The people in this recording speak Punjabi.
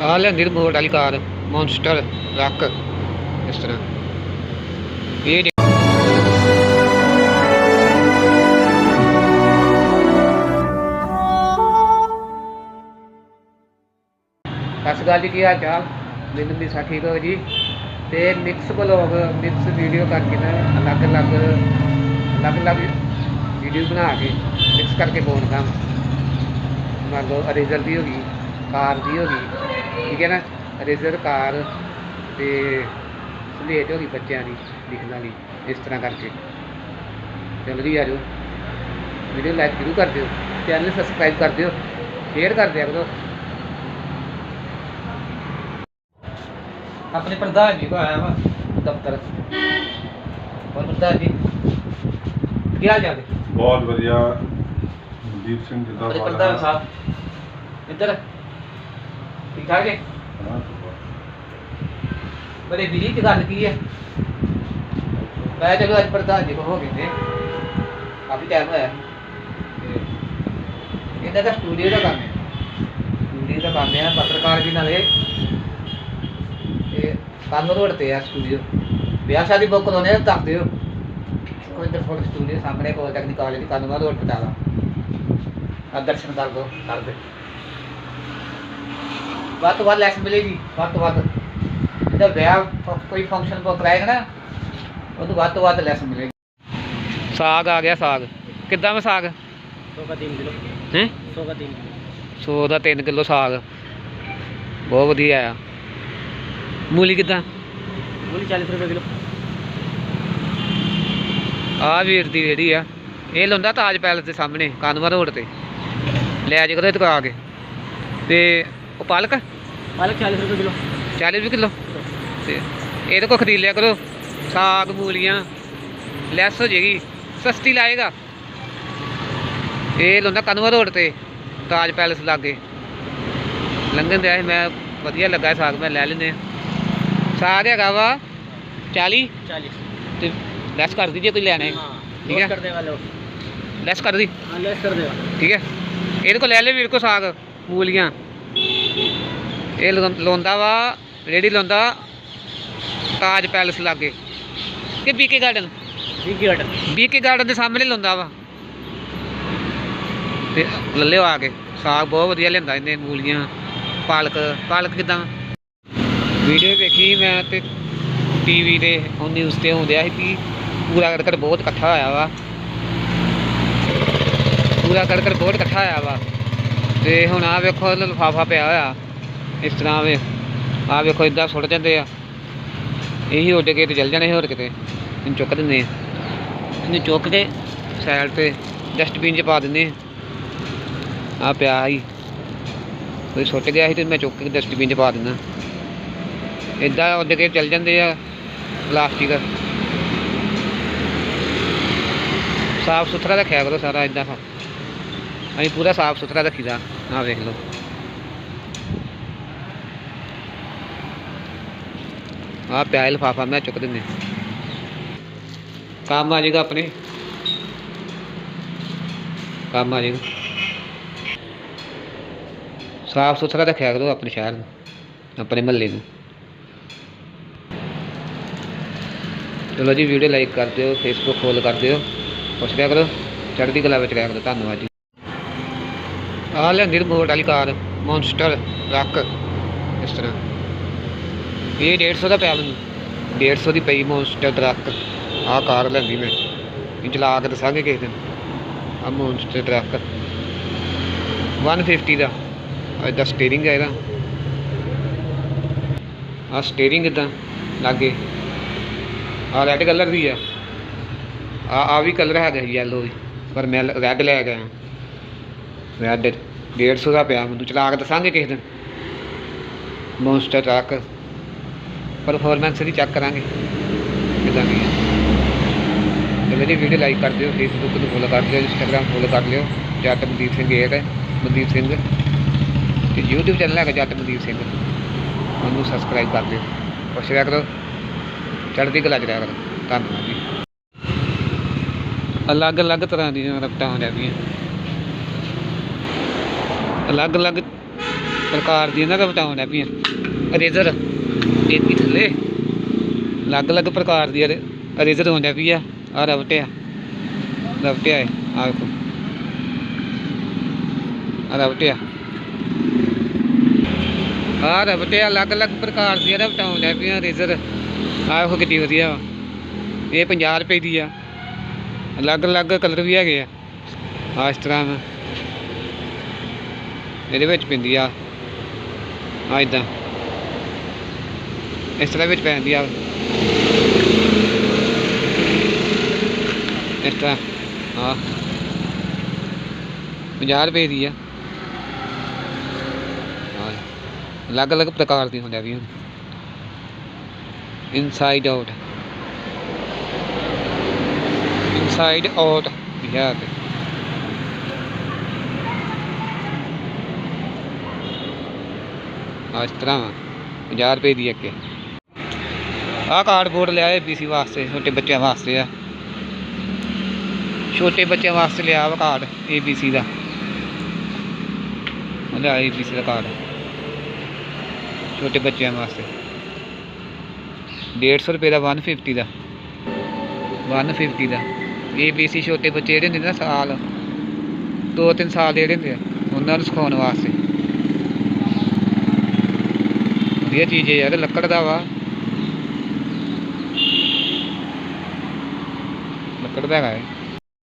ਆ ਲੈਂਦੀ ਰਿਮੋਟ ਵਾਲੀ ਕਾਰ ਮੌਨਸਟਰ ਰੱਕ ਇਸ ਤਰ੍ਹਾਂ। ਇਹ ਸਤਿ ਸ਼੍ਰੀ ਅਕਾਲ ਜੀ, ਕੀ ਹਾਲ ਚਾਲ? ਮੈਨੂੰ ਵੀ ਸਾ ਠੀਕ ਹੋ ਜੀ। ਤੇ ਮਿਕਸ ਬਲੌਗ ਮਿਕਸ ਵੀਡੀਓ ਕਰਕੇ ਨਾ ਅਲੱਗ ਅਲੱਗ ਅਲੱਗ ਅਲੱਗ ਵੀਡੀਓ ਬਣਾ ਕੇ ਮਿਕਸ ਕਰਕੇ ਪਾਉਣ ਕੰਮ ਮੰਨ ਲਓ ਅਰੇਜ਼ਰ ਦੀ ਹੋ ਗਈ, ਕਾਰ ਦੀ ਹੋ ਗਈ। ਠੀਕ ਹੈ ਨਾ? ਅਰੇਜ਼ਰ ਕਾਰ ਤੇ ਸਲੇਟ ਹੋ ਗਈ ਬੱਚਿਆਂ ਦੀ ਲਿਖਣ ਵਾਲੀ ਇਸ ਤਰ੍ਹਾਂ ਕਰਕੇ। ਚਲੋ ਜੀ ਆ ਜਾਓ। ਵੀਡੀਓ ਲਾਈਕ ਜ਼ਰੂਰ ਕਰ ਦਿਓ। ਚੈਨਲ ਸਬਸਕ੍ਰਾਈਬ ਕਰ ਦਿਓ। ਸ਼ੇਅਰ ਕਰ ਦਿਆ ਕਰੋ। ਆਪਣੇ ਪ੍ਰਧਾਨ ਜੀ ਕੋ ਆਇਆ ਵਾ ਦਫ਼ਤਰ। ਹੋਰ ਪ੍ਰਧਾਨ ਜੀ ਕੀ ਹਾਲ ਚਾਲ ਹੈ ਬਹੁਤ ਵਧੀਆ। ਮਨਦੀਪ ਸਿੰਘ ਆਪਣੇ ਜਿੰਦਾਬਾਦ ਪ੍ਰਧਾਨ ਸਾਹਿਬ ਇੱਧਰ। ਠੀਕ ਠਾਕ ਜੀ? ਹਾਂ, ਬੜੇ ਬਿਜ਼ੀ ਦੀ ਗੱਲ ਕੀ ਹੈ ਮੈਂ ਚਲੋ ਅੱਜ ਪ੍ਰਧਾਨ ਜੀ ਕੋ ਹੋ ਗਏ ਨੇ। ਕਾਫੀ ਟਾਈਮ ਹੋਇਆ ਤੇ ਇਹਦਾ ਤਾਂ ਸਟੂਡੀਓ ਦਾ ਕੰਮ ਹੈ। ਸਟੂਡੀਓ ਦਾ ਕੰਮ ਹੈ ਪੱਤਰਕਾਰ ਵੀ ਨਾਲੇ। ਤੇ ਕੰਮ ਰੋਡ ਤੇ ਆ ਸਟੂਡੀਓ ਵਿਆਹ ਸ਼ਾਦੀ ਬੁੱਕ ਕਰਾਉਣੇ ਆ ਦੱਸ ਦਿਓ। ਕੋਈ ਇੱਧਰ ਫੋਟੋ ਸਟੂਡੀਓ ਸਾਹਮਣੇ ਕੋਲ ਟੈਕਨੀਕਲ ਕਾਲਜ ਦੀ ਕਾਨੂੰਨਾ ਰੋਡ ਤੇ ਡਾਲਾ ਆ ਦਰਸ਼ਨ ਕਰ ਦੋ ਕਰ ਦੇ। ਵੱਧ ਤੋਂ ਵੱਧ ਲੈਸ ਮਿਲੇਗੀ ਵੱਧ ਤੋਂ ਵੱਧ ਇਹਦਾ ਵਿਆਹ ਫ- ਕੋਈ ਫੰਕਸ਼ਨ ਕੋ ਕਰਾਏਗਾ ਨਾ ਉਹ ਤੋਂ ਵੱਧ ਤੋਂ ਵੱਧ ਲੈਸ ਮਿਲੇਗੀ ਸਾਗ ਆ ਗਿਆ ਸਾਗ ਕਿੱਦਾਂ ਮੈਂ ਸਾਗ सौ का तीन किलो ਹੈ सौ का तीन किलो 100 ਦਾ 3 ਕਿਲੋ ਸਾਗ ਬਹੁਤ ਵਧੀਆ ਆ ਮੂਲੀ ਕਿੱਦਾਂ मूली चालीस रुपये किलो ਆ ਵੀਰ ਦੀ ਰੇੜੀ ਆ ਇਹ ਲਾਉਂਦਾ ਤਾਜ ਪੈਲਸ ਦੇ ਸਾਹਮਣੇ ਕਾਨਵਾ ਰੋਡ ਤੇ ਲੈ ਜਾ ਕਰੋ ਇਹ ਤੋਂ ਆ ਕੇ ਤੇ ਉਹ ਪਾਲਕ पालक चालीस रुपये किलो 40 ਰੁਪਏ ਕਿਲੋ ਤੇ ਇਹਦੇ ਕੋ ਖਰੀਦ ਲਿਆ ਕਰੋ ਸਾਗ ਮੂਲੀਆਂ ਲੈਸ ਹੋ ਜੇਗੀ ਸਸਤੀ ਲਾਏਗਾ ਇਹ ਲਾਉਂਦਾ ਕਾਨਵਾ ਰੋਡ ਤੇ ਤਾਜ ਪੈਲਸ ਲਾਗੇ ਲੰਘਣ ਦਿਆ ਸੀ ਮੈਂ ਵਧੀਆ ਲੱਗਾ ਸਾਗ ਮੈਂ ਲੈ ਲੈਨੇ ਸਾਗ ਹੈਗਾ ਵਾ 40 चालीस ਤੇ ਲੈਸ ਕਰ ਦੀ ਜੇ ਕੋਈ ਲੈਣਾ ਹੈ हाँ ठीक है। लेस कर देगा लो ਲੈਸ ਕਰ ਦੀ हाँ लेस कर देगा ਠੀਕ ਹੈ ਇਹਦੇ ਕੋਲ ਲੈ ਲੈ ਵੀਰ ਕੋ ਸਾਗ ਮੂਲੀਆਂ ਇਹ ਲੋਂਦਾ ਵਾ ਰੇੜੀ ਲੋਂਦਾ ਤਾਜ ਪੈਲਸ ਲਾਗੇ। ਕਿ BK garden BK garden BK garden ਦੇ ਸਾਹਮਣੇ ਲੋਂਦਾ ਵਾ। ਤੇ ਲੱਲਿਓ ਆ ਕੇ ਸਾਗ ਬਹੁਤ ਵਧੀਆ ਲੈਂਦਾ ਇਹਨੇ ਮੂਲੀਆਂ ਪਾਲਕ। ਪਾਲਕ ਕਿਦਾਂ? ਵੀਡੀਓ ਵੇਖੀ ਮੈਂ ਤੇ ਟੀਵੀ ਤੇ ਉਹ ਨਿਊਜ਼ ਤੇ ਆਉਂਦਿਆ ਸੀ ਕਿ ਪੂਰਾ ਕੜਕੜ ਬਹੁਤ ਇਕੱਠਾ ਹੋਇਆ ਵਾ। ਪੂਰਾ ਕੜਕੜ ਬਹੁਤ ਇਕੱਠਾ ਹੋਇਆ ਵਾ। ਤੇ ਹੁਣ ਆ ਵੇਖੋ ਲਫਾਫਾ ਪਿਆ ਹੋਇਆ। ਇਸ ਤਰ੍ਹਾਂ ਵੇ। ਆ ਵੇਖੋ ਇਦਾਂ ਸੁੱਟ ਜਾਂਦੇ ਆ। ਇਹੀ ਉੱਡ ਕੇ ਤੇ ਚੱਲ ਜਾਣੇ ਹੋਰ ਕਿਤੇ। ਇਹਨੂੰ ਚੁੱਕ ਦਿੰਦੇ ਆ। ਇਹਨੂੰ ਚੁੱਕ ਕੇ ਸਾਈਡ ਤੇ ਡਸਟਬਿਨ 'ਚ ਪਾ ਦਿੰਦੇ ਆ। ਆ ਪਿਆ ਸੀ ਕੋਈ ਸੁੱਟ ਗਿਆ ਸੀ ਤੇ ਮੈਂ ਚੁੱਕ ਕੇ ਡਸਟਬਿਨ 'ਚ ਪਾ ਦਿੰਦਾ। ਇਦਾਂ ਉੱਡ ਕੇ ਚੱਲ ਜਾਂਦੇ ਆ ਪਲਾਸਟਿਕ। ਸਾਫ਼ ਸੁਥਰਾ ਰੱਖਿਆ ਕਰੋ ਸਾਰਾ ਇਦਾਂ ਅਸੀਂ ਪੂਰਾ ਸਾਫ਼ ਸੁਥਰਾ ਰੱਖੀਦਾ। ਆਹ ਵੇਖ ਲਓ। ਆ ਪਿਆ ਲਿਫਾਫਾ ਮੈਂ ਚੁੱਕ ਦਿੰਦੇ ਕੰਮ ਆ ਜਾਏਗਾ ਆਪਣੇ। ਕੰਮ ਆ ਜਾਏਗਾ। ਸਾਫ਼ ਸੁਥਰਾ ਰੱਖਿਆ ਕਰੋ ਆਪਣੇ ਸ਼ਹਿਰ ਨੂੰ, ਆਪਣੇ ਮਹੱਲੇ ਨੂੰ। ਚਲੋ ਜੀ ਵੀਡੀਓ ਲਾਈਕ ਕਰ ਦਿਓ ਫੇਸਬੁੱਕ ਫੋਲੋ ਕਰ ਦਿਓ। ਪੁੱਛ ਲਿਆ ਕਰੋ, ਚੜ੍ਹਦੀ ਕਲਾ ਵਿੱਚ ਰਹਿਆ ਕਰੋ। ਧੰਨਵਾਦ ਜੀ। ਆ ਲੈਂਦੀ ਰਿਮੋਟ ਵਾਲੀ ਕਾਰ ਮੌਨਸਟਰ ਰੱਕ ਇਸ ਤਰ੍ਹਾਂ। ਇਹ 150 ਦਾ ਪਿਆ ਮੈਨੂੰ 150 ਦੀ ਪਈ ਮੌਨਸਟਰ ਟਰੱਕ ਆਹ ਕਾਰ ਲੈਂਦੀ ਮੈਂ। ਇਹ ਚਲਾ ਕੇ ਦੱਸਾਂਗੇ ਕਿਸੇ ਦਿਨ। ਆ ਮੌਨਸਟਰ ਟਰੱਕ 150 ਦਾ। ਇਹਦਾ ਸਟੀਅਰਿੰਗ ਹੈ ਇਹਦਾ। ਆ ਸਟੀਅਰਿੰਗ ਇਦਾਂ ਲਾਗੇ। ਆ ਰੈੱਡ ਕਲਰ ਦੀ ਆ। ਆ ਆ ਵੀ ਕਲਰ ਹੈਗਾ ਯੈਲੋ ਵੀ ਪਰ ਮੈਂ ਰੈੱਡ ਲੈ ਕੇ ਆਇਆ ਰੈੱਡ 150 ਦਾ ਪਿਆ, ਮੈਨੂੰ ਚਲਾ ਕੇ ਦੱਸਾਂਗੇ ਕਿਸੇ ਦਿਨ। ਮੌਨਸਟਰ ਟਰੱਕ ਪਰਫਾਰਮੈਂਸ ਦੀ ਚੈੱਕ ਕਰਾਂਗੇ। ਕਿਦਾਂ ਦੀ ਹੈ। ਤੇ ਮੇਰੀ ਵੀਡੀਓ ਲਾਈਕ ਕਰ ਦਿਓ ਫੇਸਬੁੱਕ ਨੂੰ ਫੋਲੋ ਕਰ ਦਿਓ ਇੰਸਟਾਗ੍ਰਾਮ ਫੋਲੋ ਕਰ ਲਿਓ, ਜੱਟ ਮਨਦੀਪ ਸਿੰਘ ਏਟ ਹੈ ਮਨਦੀਪ ਸਿੰਘ। ਤੇ YouTube ਚੈਨਲ ਹੈਗਾ ਜੱਟ ਮਨਦੀਪ ਸਿੰਘ। ਉਹਨੂੰ ਸਬਸਕ੍ਰਾਈਬ ਕਰ ਦਿਓ। ਪੁੱਛ ਲਿਆ ਕਰੋ। ਚੜ੍ਹਦੀ ਕਲਾ ਚ ਰਿਹਾ ਕਰੋ। ਧੰਨਵਾਦ ਜੀ। ਅਲੱਗ ਅਲੱਗ ਤਰ੍ਹਾਂ ਦੀਆਂ ਰਫਟਾਂ ਹੋ ਜਾਂਦੀਆਂ। ਅਲੱਗ ਅਲੱਗ ਪ੍ਰਕਾਰ ਦੀਆਂ ਨਾ ਬਤਾਉਣ ਪਈਆਂ। ਅਰੇਜ਼ਰ ਇਹਦੀ ਥੱਲੇ। ਅਲੱਗ-ਅਲੱਗ ਪ੍ਰਕਾਰ ਦੀ ਅਰੇਜ਼ਰ ਹੁੰਦੇ ਪਈ ਆ। ਆ ਰਬਟ ਆ ਰਬਟ ਆ ਆ ਆ ਰਬਟ ਆ ਆ ਅਲੱਗ-ਅਲੱਗ ਪ੍ਰਕਾਰ ਦੀਆਂ ਰਬਟਾਂ ਹੁੰਦੇ ਪਈਆਂ ਅਰੇਜ਼ਰ ਆ ਵੇਖੋ ਕਿੰਨੀ ਵਧੀਆ ਵਾ। ਇਹ 50 ਰੁਪਏ ਦੀ ਆ। ਅਲੱਗ-ਅਲੱਗ ਕਲਰ ਵੀ ਹੈਗੇ ਆ। ਆ ਇਸ ਤਰ੍ਹਾਂ ਇਹਦੇ ਵਿੱਚ ਪੈਂਦੀ ਆ। ਆ ਇਦਾਂ ਇਸ ਤਰ੍ਹਾਂ ਵਿੱਚ ਪੈਂਦੀ ਆ। ਇਸ ਤਰ੍ਹਾਂ। ਆ 50 ਰੁਪਏ ਦੀ ਆ। ਅਲੱਗ-ਅਲੱਗ ਪ੍ਰਕਾਰ ਦੀ ਹੁੰਦੀਆਂ ਵੀ ਇਨਸਾਈਡ ਆਊਟ ਇਨਸਾਈਡ ਆਊਟ ਲਿਖਿਆ ਤੇ ਆ ਇਸ ਤਰ੍ਹਾਂ ਵਾ 50 ਰੁਪਏ ਦੀ ਇੱਕ। ਆਹ ਕਾਰਡਬੋਰਡ ਲਿਆ ਏ ਪੀਸੀ ਵਾਸਤੇ, ਛੋਟੇ ਬੱਚਿਆਂ ਵਾਸਤੇ ਆ। ਛੋਟੇ ਬੱਚਿਆਂ ਵਾਸਤੇ ਲਿਆ ਵਾ ਕਾਰਡ ਏਬੀਸੀ ਦਾ। ਉਹਦਾ ਏਬੀਸੀ ਦਾ ਕਾਰਡ ਛੋਟੇ ਬੱਚਿਆਂ ਵਾਸਤੇ। 150 ਰੁਪਏ ਦਾ 150 ਦਾ। 150 ਦਾ। ਏਬੀਸੀ ਛੋਟੇ ਬੱਚੇ ਜਿਹੜੇ ਹੁੰਦੇ ਨਾ ਸਾਲ, ਦੋ ਤਿੰਨ ਸਾਲ ਦੇ ਜਿਹੜੇ ਹੁੰਦੇ ਆ, ਉਹਨਾਂ ਨੂੰ ਸਿਖਾਉਣ ਵਾਸਤੇ। ਵਧੀਆ ਚੀਜ਼ ਹੈ ਯਾਰ ਲੱਕੜ ਦਾ ਵਾ। ਲੱਕੜ ਦਾ ਹੈਗਾ